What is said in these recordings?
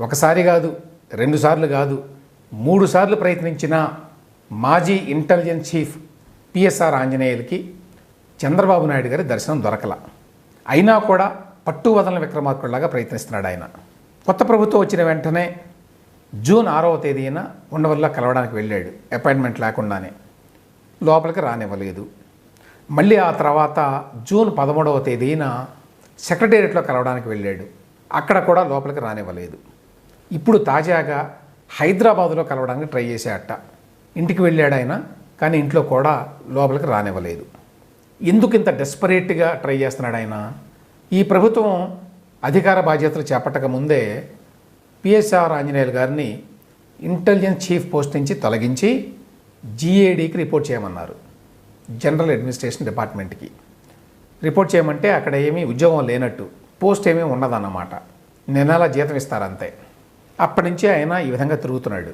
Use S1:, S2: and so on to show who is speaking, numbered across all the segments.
S1: ఒకసారి కాదు రెండుసార్లు కాదు మూడు సార్లు ప్రయత్నించిన మాజీ ఇంటెలిజెన్స్ చీఫ్ పిఎస్ఆర్ ఆంజనేయులకి చంద్రబాబు నాయుడు గారి దర్శనం దొరకల. అయినా కూడా పట్టు వదలని విక్రమార్కుడిలాగా ప్రయత్నిస్తున్నాడు ఆయన. కొత్త ప్రభుత్వం వచ్చిన వెంటనే జూన్ ఆరవ తేదీన ఉండవల్లో కలవడానికి వెళ్ళాడు అపాయింట్మెంట్ లేకుండానే. లోపలికి రానివ్వలేదు. మళ్ళీ ఆ తర్వాత జూన్ పదమూడవ తేదీన సెక్రటేరియట్లో కలవడానికి వెళ్ళాడు అక్కడ కూడా లోపలికి రానివ్వలేదు. ఇప్పుడు తాజాగా హైదరాబాదులో కలవడానికి ట్రై చేశాడట. ఇంటికి వెళ్ళాడు ఆయన కానీ ఇంట్లో కూడా లోపలికి రానివ్వలేదు. ఎందుకు ఇంత డెస్పరేట్గా ట్రై చేస్తున్నాడు ఆయన? ఈ ప్రభుత్వం అధికార బాధ్యతలు చేపట్టక ముందే పిఎస్ఆర్ ఆంజనేయులు గారిని ఇంటెలిజెన్స్ చీఫ్ పోస్ట్ నుంచి తొలగించి జీఏడీకి రిపోర్ట్ చేయమన్నారు జనరల్ అడ్మినిస్ట్రేషన్ డిపార్ట్మెంట్కి రిపోర్ట్ చేయమంటే అక్కడ ఏమీ ఉద్యోగం లేనట్టు పోస్ట్ ఏమీ ఉండదన్నమాట నెల జీతం ఇస్తారంతే. అప్పటి నుంచి ఆయన ఈ విధంగా తిరుగుతున్నాడు.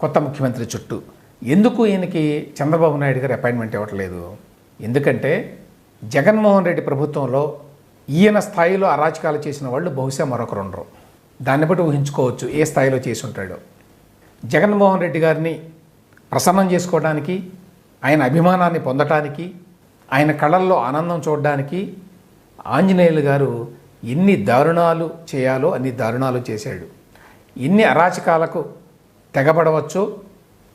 S1: కొత్త ముఖ్యమంత్రి చుట్టూ. ఎందుకు ఈయనకి చంద్రబాబు నాయుడు గారు అపాయింట్మెంట్ ఇవ్వట్లేదు? ఎందుకంటే జగన్మోహన్ రెడ్డి ప్రభుత్వంలో ఈయన స్థాయిలో అరాచకాలు చేసిన వాళ్ళు బహుశా మరొకరు ఉండరు. దాన్ని బట్టి ఊహించుకోవచ్చు ఏ స్థాయిలో చేసి ఉంటాడో. జగన్మోహన్ రెడ్డి గారిని ప్రసన్నం చేసుకోవడానికి ఆయన అభిమానాన్ని పొందటానికి ఆయన కళల్లో ఆనందం చూడడానికి ఆంజనేయులు గారు ఎన్ని దారుణాలు చేయాలో అన్ని దారుణాలు చేశాడు. ఎన్ని అరాచకాలకు తెగబడవచ్చో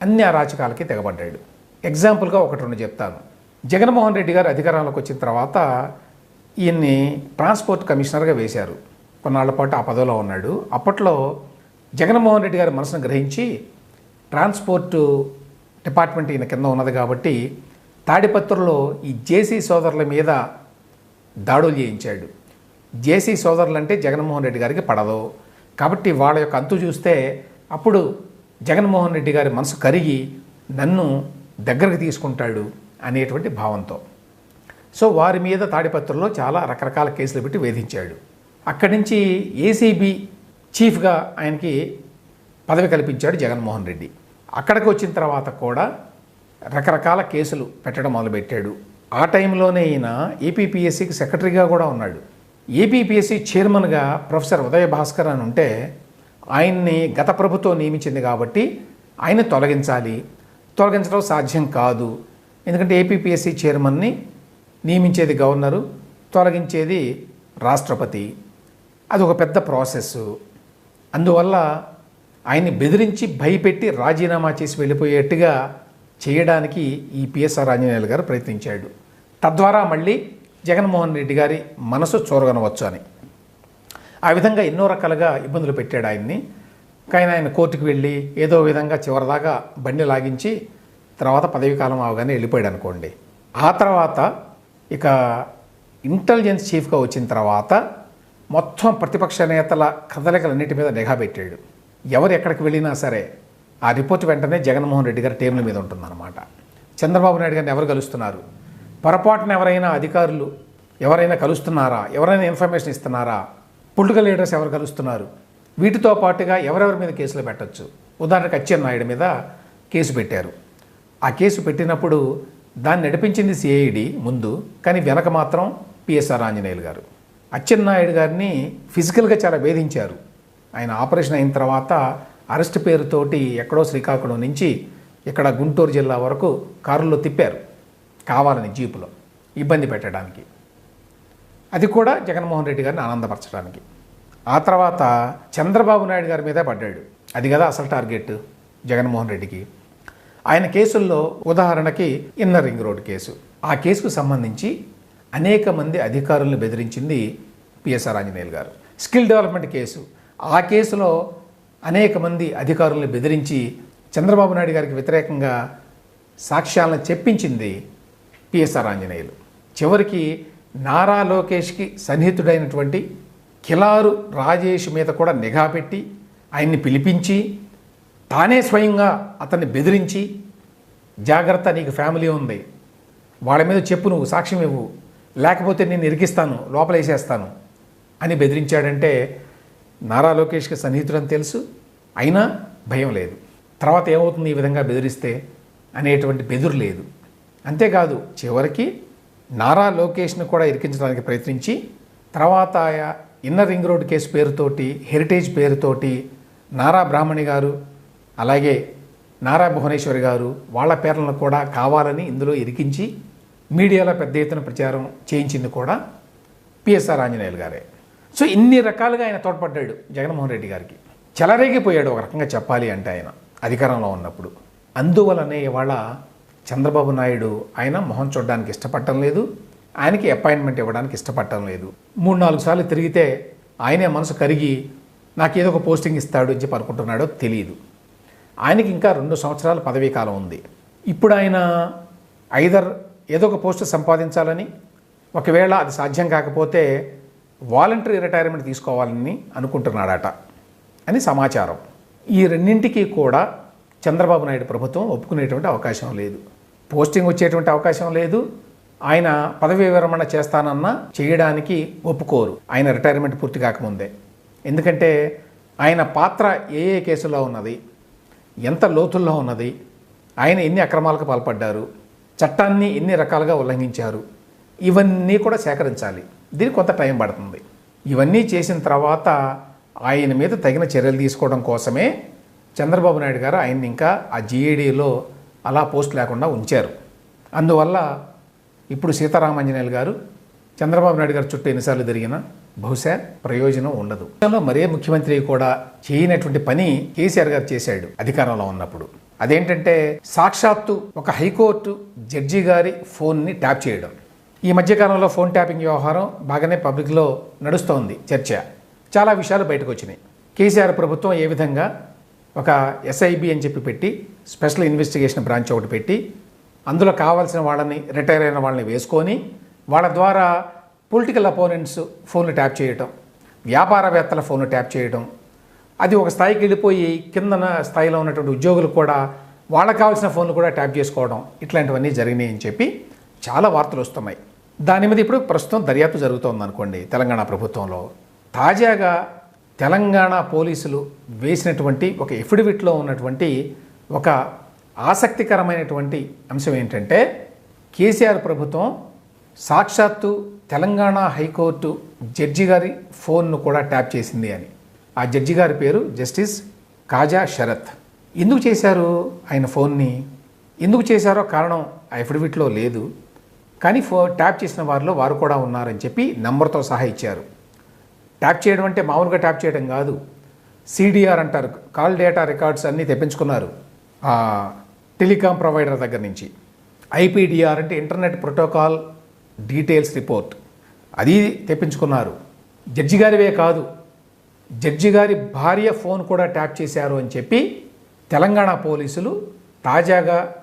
S1: అన్ని అరాచకాలకి తెగబడ్డాడు. ఎగ్జాంపుల్గా ఒకటి రెండు చెప్తాను. జగన్మోహన్ రెడ్డి గారు అధికారంలోకి వచ్చిన తర్వాత ఈయన్ని ట్రాన్స్పోర్ట్ కమిషనర్గా వేశారు. కొన్నాళ్ళ పాటు ఆ పదవిలో ఉన్నాడు. అప్పట్లో జగన్మోహన్ రెడ్డి గారి మనసును గ్రహించి ట్రాన్స్పోర్ట్ డిపార్ట్మెంట్ ఈయన కింద ఉన్నది కాబట్టి తాడిపత్రులో ఈ జేసీ సోదరుల మీద దాడులు చేయించాడు. జేసీ సోదరులు అంటే జగన్మోహన్ రెడ్డి గారికి పడదు. కాబట్టి వాళ్ళ యొక్క అంతు చూస్తే అప్పుడు జగన్మోహన్ రెడ్డి గారి మనసు కరిగి నన్ను దగ్గరకు తీసుకుంటాడు అనేటువంటి భావంతో. సో వారి మీద తాడిపత్రలో చాలా రకరకాల కేసులు పెట్టి వేధించాడు. అక్కడి నుంచి ఏసీబీ చీఫ్గా ఆయనకి పదవి కల్పించాడు జగన్మోహన్ రెడ్డి. అక్కడికి వచ్చిన తర్వాత కూడా రకరకాల కేసులు పెట్టడం మొదలుపెట్టాడు. ఆ టైంలోనే ఈయన ఏపీపీఎస్సీకి సెక్రటరీగా కూడా ఉన్నాడు. ఏపీపీఎస్సి చైర్మన్గా ప్రొఫెసర్ ఉదయ భాస్కర్ అని ఉంటే ఆయన్ని గత ప్రభుత్వం నియమించింది కాబట్టి ఆయన తొలగించాలి. తొలగించడం సాధ్యం కాదు. ఎందుకంటే ఏపీపీఎస్సీ చైర్మన్ని నియమించేది గవర్నరు తొలగించేది రాష్ట్రపతి. అది ఒక పెద్ద ప్రాసెస్ అందువల్ల ఆయన్ని బెదిరించి భయపెట్టి రాజీనామా చేసి వెళ్ళిపోయేట్టుగా చేయడానికి ఈ పిఎస్ఆర్ ఆంజనేయులు గారు ప్రయత్నించాడు. తద్వారా మళ్ళీ జగన్మోహన్ రెడ్డి గారి మనసు చూరగనవచ్చు అని. ఆ విధంగా ఎన్నో రకాలుగా ఇబ్బందులు పెట్టాడు ఆయన్ని. కానీ ఆయన కోర్టుకు వెళ్ళి ఏదో విధంగా చివరిదాకా బండి లాగించి తర్వాత పదవి కాలం అవగానే వెళ్ళిపోయాడు అనుకోండి. ఆ తర్వాత ఇక ఇంటెలిజెన్స్ చీఫ్గా వచ్చిన తర్వాత మొత్తం ప్రతిపక్ష నేతల కదలికలన్నిటి మీద నిఘా పెట్టాడు. ఎవరు ఎక్కడికి వెళ్ళినా సరే ఆ రిపోర్ట్ వెంటనే జగన్మోహన్ రెడ్డి గారి టేబుల్ మీద ఉంటుందన్నమాట. చంద్రబాబు నాయుడు గారిని ఎవరు కలుస్తున్నారు? పొరపాటున ఎవరైనా అధికారులు ఎవరైనా కలుస్తున్నారా? ఎవరైనా ఇన్ఫర్మేషన్ ఇస్తున్నారా? పొలిటికల్ లీడర్స్ ఎవరు కలుస్తున్నారు? వీటితో పాటుగా ఎవరెవరి మీద కేసులు పెట్టచ్చు? ఉదాహరణకు అచ్చెన్నాయుడు మీద కేసు పెట్టారు. ఆ కేసు పెట్టినప్పుడు దాన్ని నడిపించింది సిఐడి ముందు కానీ వెనక మాత్రం పిఎస్ఆర్ ఆంజనేయులు గారు. అచ్చెన్నాయుడు గారిని ఫిజికల్గా చాలా వేధించారు. ఆయన ఆపరేషన్ అయిన తర్వాత అరెస్ట్ పేరుతోటి ఎక్కడో శ్రీకాకుళం నుంచి ఇక్కడ గుంటూరు జిల్లా వరకు కారులో తిప్పారు. కావాలని జీపులో ఇబ్బంది పెట్టడానికి. అది కూడా జగన్మోహన్ రెడ్డి గారిని ఆనందపరచడానికి. ఆ తర్వాత చంద్రబాబు నాయుడు గారి మీదే పడ్డాడు. అది కదా అసలు టార్గెట్ జగన్మోహన్ రెడ్డికి. ఆయన కేసుల్లో ఉదాహరణకి ఇన్నర్ రింగ్ రోడ్ కేసు. ఆ కేసుకు సంబంధించి అనేక మంది అధికారులను బెదిరించింది పిఎస్ఆర్ ఆంజనేయులు గారు. Skill development case. ఆ కేసులో అనేక మంది అధికారులను బెదిరించి చంద్రబాబు నాయుడు గారికి వ్యతిరేకంగా సాక్ష్యాలను చెప్పించింది పిఎస్ఆర్ ఆంజనేయులు. చివరికి నారా లోకేష్కి సన్నిహితుడైనటువంటి కిలారు రాజేష్ మీద కూడా నిఘా పెట్టి ఆయన్ని పిలిపించి తానే స్వయంగా అతన్ని బెదిరించి జాగ్రత్త నీకు ఫ్యామిలీ ఉంది. వాళ్ళ మీద చెప్పు నువ్వు సాక్ష్యం ఇవ్వు. లేకపోతే నేను ఇరికిస్తాను లోపలేసేస్తాను అని బెదిరించాడంటే నారా లోకేష్కి సన్నిహితుడని తెలుసు. అయినా భయం లేదు. తర్వాత ఏమవుతుంది ఈ విధంగా బెదిరిస్తే అనేటువంటి బెదురు లేదు. అంతేకాదు చివరికి నారా లోకేష్ను కూడా ఇరికించడానికి ప్రయత్నించి తర్వాత ఇన్నర్ రింగ్ రోడ్ కేసు పేరుతోటి హెరిటేజ్ పేరుతోటి నారా బ్రాహ్మణి గారు అలాగే నారా భువనేశ్వరి గారు వాళ్ళ పేర్లను కూడా కావాలని ఇందులో ఇరికించి మీడియాలో పెద్ద ఎత్తున ప్రచారం చేయించింది కూడా పిఎస్ఆర్ ఆంజనేయులు గారే. సో ఇన్ని రకాలుగా ఆయన తోడ్పడ్డాడు జగన్మోహన్ రెడ్డి గారికి. చెలరేగిపోయాడు ఒక రకంగా చెప్పాలి అంటే ఆయన అధికారంలో ఉన్నప్పుడు. అందువలనే ఇవాళ చంద్రబాబు నాయుడు ఆయన మొహం చూడడానికి ఇష్టపడటం లేదు. ఆయనకి అపాయింట్మెంట్ ఇవ్వడానికి ఇష్టపడటం లేదు. మూడు నాలుగు సార్లు తిరిగితే ఆయనే మనసు కరిగి నాకు ఏదో ఒక పోస్టింగ్ ఇస్తాడు అని చెప్పి అనుకుంటున్నాడో తెలియదు ఆయనకి ఇంకా రెండు సంవత్సరాల పదవీ కాలం ఉంది. ఇప్పుడు ఆయన ఐదర్ ఏదో ఒక పోస్టు సంపాదించాలని ఒకవేళ అది సాధ్యం కాకపోతే వాలంటరీ రిటైర్మెంట్ తీసుకోవాలని అనుకుంటున్నాడట అని సమాచారం. ఈ రెండింటికి కూడా చంద్రబాబు నాయుడు ప్రభుత్వం ఒప్పుకునేటువంటి అవకాశం లేదు. పోస్టింగ్ వచ్చేటువంటి అవకాశం లేదు. ఆయన పదవీ విరమణ చేస్తానన్నా చేయడానికి ఒప్పుకోరు. ఆయన రిటైర్మెంట్ పూర్తి కాకముందే. ఎందుకంటే ఆయన పాత్ర ఏ ఏ కేసుల్లో ఉన్నది ఎంత లోతుల్లో ఉన్నది ఆయన ఎన్ని అక్రమాలకు పాల్పడ్డారు చట్టాన్ని ఎన్ని రకాలుగా ఉల్లంఘించారు ఇవన్నీ కూడా సేకరించాలి. దీనికి కొంత టైం పడుతుంది. ఇవన్నీ చేసిన తర్వాత ఆయన మీద తగిన చర్యలు తీసుకోవడం కోసమే చంద్రబాబు నాయుడు గారు ఆయన్ని ఇంకా ఆ జీఏడీలో అలా పోస్ట్ లేకుండా ఉంచారు. అందువల్ల ఇప్పుడు సీతారామాంజనేయులు గారు చంద్రబాబు నాయుడు గారు చుట్టూ ఎన్నిసార్లు తిరిగినా బహుశా ప్రయోజనం ఉండదు. మరే ముఖ్యమంత్రి కూడా చేయనటువంటి పని కేసీఆర్ గారు చేశాడు అధికారంలో ఉన్నప్పుడు. అదేంటంటే సాక్షాత్తు ఒక హైకోర్టు జడ్జి గారి ఫోన్ని ట్యాప్ చేయడం. ఈ మధ్యకాలంలో ఫోన్ ట్యాపింగ్ వ్యవహారం బాగానే పబ్లిక్లో నడుస్తోంది చర్చ. చాలా విషయాలు బయటకు వచ్చినాయి. కేసీఆర్ ప్రభుత్వం ఏ విధంగా ఒక ఎస్ఐబి అని చెప్పి పెట్టి స్పెషల్ ఇన్వెస్టిగేషన్ బ్రాంచ్ ఒకటి పెట్టి అందులో కావాల్సిన వాళ్ళని రిటైర్ అయిన వాళ్ళని వేసుకొని వాళ్ళ ద్వారా పొలిటికల్ అపోనెంట్స్ ఫోన్లు ట్యాప్ చేయటం వ్యాపారవేత్తల ఫోన్లు ట్యాప్ చేయడం అది ఒక స్థాయికి వెళ్ళిపోయి కిందన స్థాయిలో ఉన్నటువంటి ఉద్యోగులు కూడా వాళ్ళకి కావాల్సిన ఫోన్లు కూడా ట్యాప్ చేసుకోవడం ఇట్లాంటివన్నీ జరిగినాయి అని చెప్పి చాలా వార్తలు వస్తున్నాయి. దాని మీద ఇప్పుడు ప్రస్తుతం దర్యాప్తు జరుగుతోంది అనుకోండి తెలంగాణ ప్రభుత్వంలో. తాజాగా తెలంగాణ పోలీసులు వేసినటువంటి ఒక ఎఫిడవిట్లో ఉన్నటువంటి ఒక ఆసక్తికరమైనటువంటి అంశం ఏంటంటే కేసీఆర్ ప్రభుత్వం సాక్షాత్తు తెలంగాణ హైకోర్టు జడ్జి గారి ఫోన్ను కూడా ట్యాప్ చేసింది అని. ఆ జడ్జి గారి పేరు జస్టిస్ కాజా శరత్. ఎందుకు చేశారు ఆయన ఫోన్ని? ఎందుకు చేశారో కారణం ఆ ఎఫిడవిట్లో లేదు. కానీ ఫో ట్యాప్ చేసిన వారిలో వారు కూడా ఉన్నారని చెప్పి నంబర్తో సహా ఇచ్చారు. ట్యాప్ చేయడం అంటే మామూలుగా ట్యాప్ చేయడం కాదు. సిడిఆర్ అంటారు. కాల్ డేటా రికార్డ్స్ అన్నీ తెప్పించుకున్నారు. టెలికాం ప్రొవైడర్ దగ్గర నుంచి. ఐపీడిఆర్ అంటే ఇంటర్నెట్ ప్రోటోకాల్ డీటెయిల్స్ రిపోర్ట్. అది తెప్పించుకున్నారు. జడ్జి గారివే కాదు. జడ్జి గారి భార్య ఫోన్ కూడా ట్యాప్ చేశారు అని చెప్పి తెలంగాణ పోలీసులు తాజాగా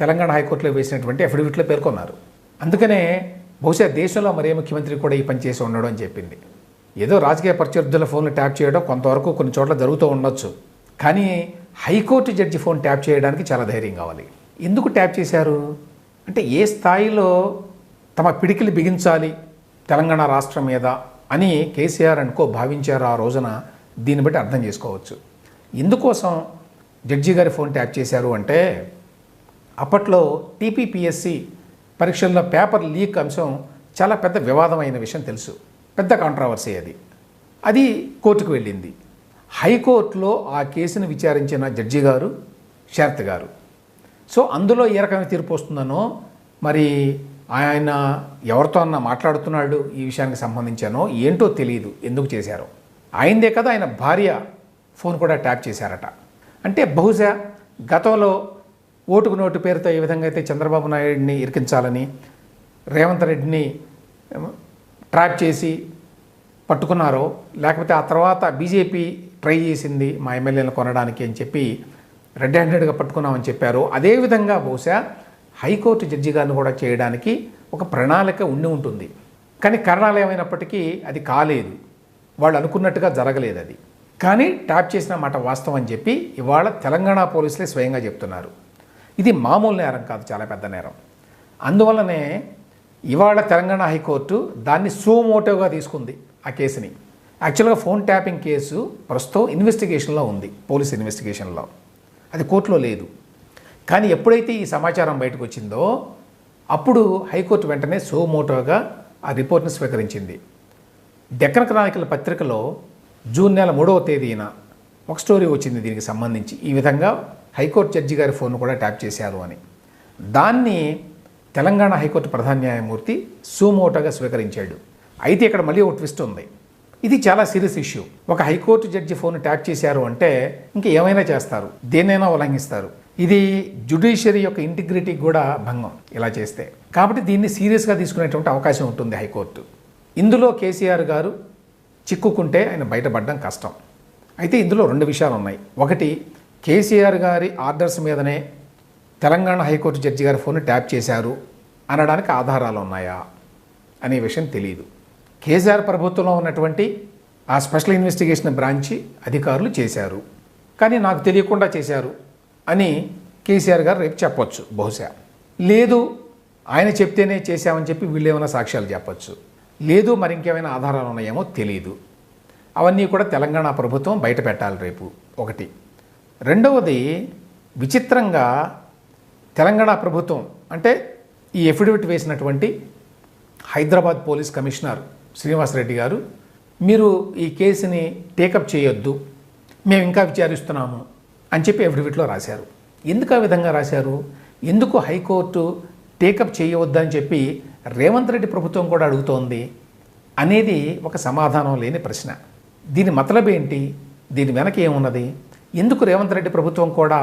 S1: తెలంగాణ హైకోర్టులో వేసినటువంటి అఫిడవిట్లో పేర్కొన్నారు. అందుకనే బహుశా దేశంలో మరే ముఖ్యమంత్రి కూడా ఈ పని చేసి ఉండడం అని చెప్పింది. ఏదో రాజకీయ ప్రత్యర్థుల ఫోన్లు ట్యాప్ చేయడం కొంతవరకు కొన్ని చోట్ల జరుగుతూ ఉండొచ్చు. కానీ హైకోర్టు జడ్జి ఫోన్ ట్యాప్ చేయడానికి చాలా ధైర్యం కావాలి. ఎందుకు ట్యాప్ చేశారు? అంటే ఏ స్థాయిలో తమ పిడికిలు బిగించాలి తెలంగాణ రాష్ట్రం మీద అని కేసీఆర్ అనుకో భావించారు ఆ రోజున దీన్ని బట్టి అర్థం చేసుకోవచ్చు. ఎందుకోసం జడ్జి గారి ఫోన్ ట్యాప్ చేశారు అంటే అప్పట్లో టీపీపీఎస్సి పరీక్షల్లో పేపర్ లీక్ అంశం చాలా పెద్ద వివాదమైన విషయం తెలుసు. పెద్ద కాంట్రవర్సీ అది. అది కోర్టుకు వెళ్ళింది. హైకోర్టులో ఆ కేసును విచారించిన జడ్జి గారు శరత్ గారు. సో అందులో ఏ రకమైన తీర్పు వస్తుందనో మరి ఆయన ఎవరితో అన్న మాట్లాడుతున్నాడు ఈ విషయానికి సంబంధించానో ఏంటో తెలియదు ఎందుకు చేశారో. ఆయనదే కదా ఆయన భార్య ఫోన్ కూడా ట్యాప్ చేశారట. అంటే బహుశా గతంలో ఓటుకు నోటు పేరుతో ఏ విధంగా అయితే చంద్రబాబు నాయుడిని ఇరికించాలని రేవంత్ రెడ్డిని ట్రాప్ చేసి పట్టుకున్నారో లేకపోతే ఆ తర్వాత బీజేపీ ట్రై చేసింది మా ఎమ్మెల్యేలను కొనడానికి అని చెప్పి రెడ్ హ్యాండెడ్గా పట్టుకున్నామని చెప్పారు. అదేవిధంగా బహుశా హైకోర్టు జడ్జి గారిని కూడా చేయడానికి ఒక ప్రణాళిక ఉండి ఉంటుంది. కానీ కారణాలు ఏమైనప్పటికీ అది కాలేదు. వాళ్ళు అనుకున్నట్టుగా జరగలేదు అది. కానీ ట్యాప్ చేసిన మాట వాస్తవం అని చెప్పి ఇవాళ తెలంగాణ పోలీసులే స్వయంగా చెప్తున్నారు. ఇది మామూలు నేరం కాదు చాలా పెద్ద నేరం. అందువల్లనే ఇవాళ తెలంగాణ హైకోర్టు దాన్ని సోమోటోగా తీసుకుంది ఆ కేసుని. యాక్చువల్గా ఫోన్ ట్యాపింగ్ కేసు ప్రస్తుతం ఇన్వెస్టిగేషన్లో ఉంది పోలీస్ ఇన్వెస్టిగేషన్లో. అది కోర్టులో లేదు. కానీ ఎప్పుడైతే ఈ సమాచారం బయటకు వచ్చిందో అప్పుడు హైకోర్టు వెంటనే సోమోటోగా ఆ రిపోర్ట్ని స్వీకరించింది. డెక్కన్ క్రానికల పత్రికలో జూన్ నెల మూడవ తేదీన ఒక స్టోరీ వచ్చింది దీనికి సంబంధించి. ఈ విధంగా హైకోర్టు జడ్జి గారి ఫోన్ కూడా ట్యాప్ చేశారు అని. దాన్ని తెలంగాణ హైకోర్టు ప్రధాన న్యాయమూర్తి సుమోటోగా స్వీకరించాడు. అయితే ఇక్కడ మళ్ళీ ఒక ట్విస్ట్ ఉంది. ఇది చాలా సీరియస్ ఇష్యూ. ఒక high court judge phone tap చేశారు అంటే ఇంకా ఏమైనా చేస్తారు. దేన్నైనా ఉల్లంఘిస్తారు. ఇది జ్యుడిషియరీ యొక్క ఇంటిగ్రిటీ కూడా భంగం ఇలా చేస్తే. కాబట్టి దీన్ని సీరియస్గా తీసుకునేటువంటి అవకాశం ఉంటుంది హైకోర్టు. ఇందులో కేసీఆర్ గారు చిక్కుకుంటే ఆయన బయటపడడం కష్టం. అయితే ఇందులో రెండు విషయాలు ఉన్నాయి ఒకటి కేసీఆర్ గారి ఆర్డర్స్ మీదనే తెలంగాణ హైకోర్టు జడ్జి గారి ఫోన్ ట్యాప్ చేశారు అనడానికి ఆధారాలు ఉన్నాయా అనే విషయం తెలియదు. కేసీఆర్ ప్రభుత్వంలో ఉన్నటువంటి ఆ స్పెషల్ ఇన్వెస్టిగేషన్ బ్రాంచి అధికారులు చేశారు. కానీ నాకు తెలియకుండా చేశారు అని కేసీఆర్ గారు రేపు చెప్పొచ్చు బహుశా. లేదు ఆయన చెప్తేనే చేశామని చెప్పి వీళ్ళు ఏమైనా సాక్ష్యాలు చెప్పొచ్చు. లేదు మరి ఇంకేమైనా ఆధారాలు ఉన్నాయేమో తెలియదు అవన్నీ కూడా తెలంగాణ ప్రభుత్వం బయట పెట్టాలి రేపు. ఒకటి. రెండవది విచిత్రంగా తెలంగాణ ప్రభుత్వం అంటే ఈ ఎఫిడవిట్ వేసినటువంటి హైదరాబాద్ పోలీస్ కమిషనర్ శ్రీనివాసరెడ్డి గారు మీరు ఈ కేసుని టేకప్ చేయొద్దు మేము ఇంకా విచారిస్తున్నాము అని చెప్పి ఎఫిడవిట్లో రాశారు. ఎందుకు ఆ విధంగా రాశారు? ఎందుకు హైకోర్టు టేకప్ చేయవద్దని చెప్పి రేవంత్ రెడ్డి ప్రభుత్వం కూడా అడుగుతోంది అనేది ఒక సమాధానం లేని ప్రశ్న. దీని మతలబేంటి దీని వెనక ఏమున్నది? ఎందుకు రేవంత్ రెడ్డి ప్రభుత్వం కూడా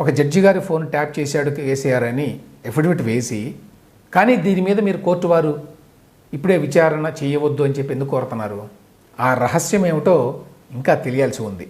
S1: ఒక జడ్జి గారి ఫోన్ ట్యాప్ చేశాడు కేసీఆర్ అని ఎఫిడవిట్ వేసి కానీ దీని మీద మీరు కోర్టు వారు ఇప్పుడే విచారణ చేయవద్దు అని చెప్పి ఎందుకు కోరుతున్నారు? ఆ రహస్యం ఏమిటో ఇంకా తెలియాల్సి ఉంది.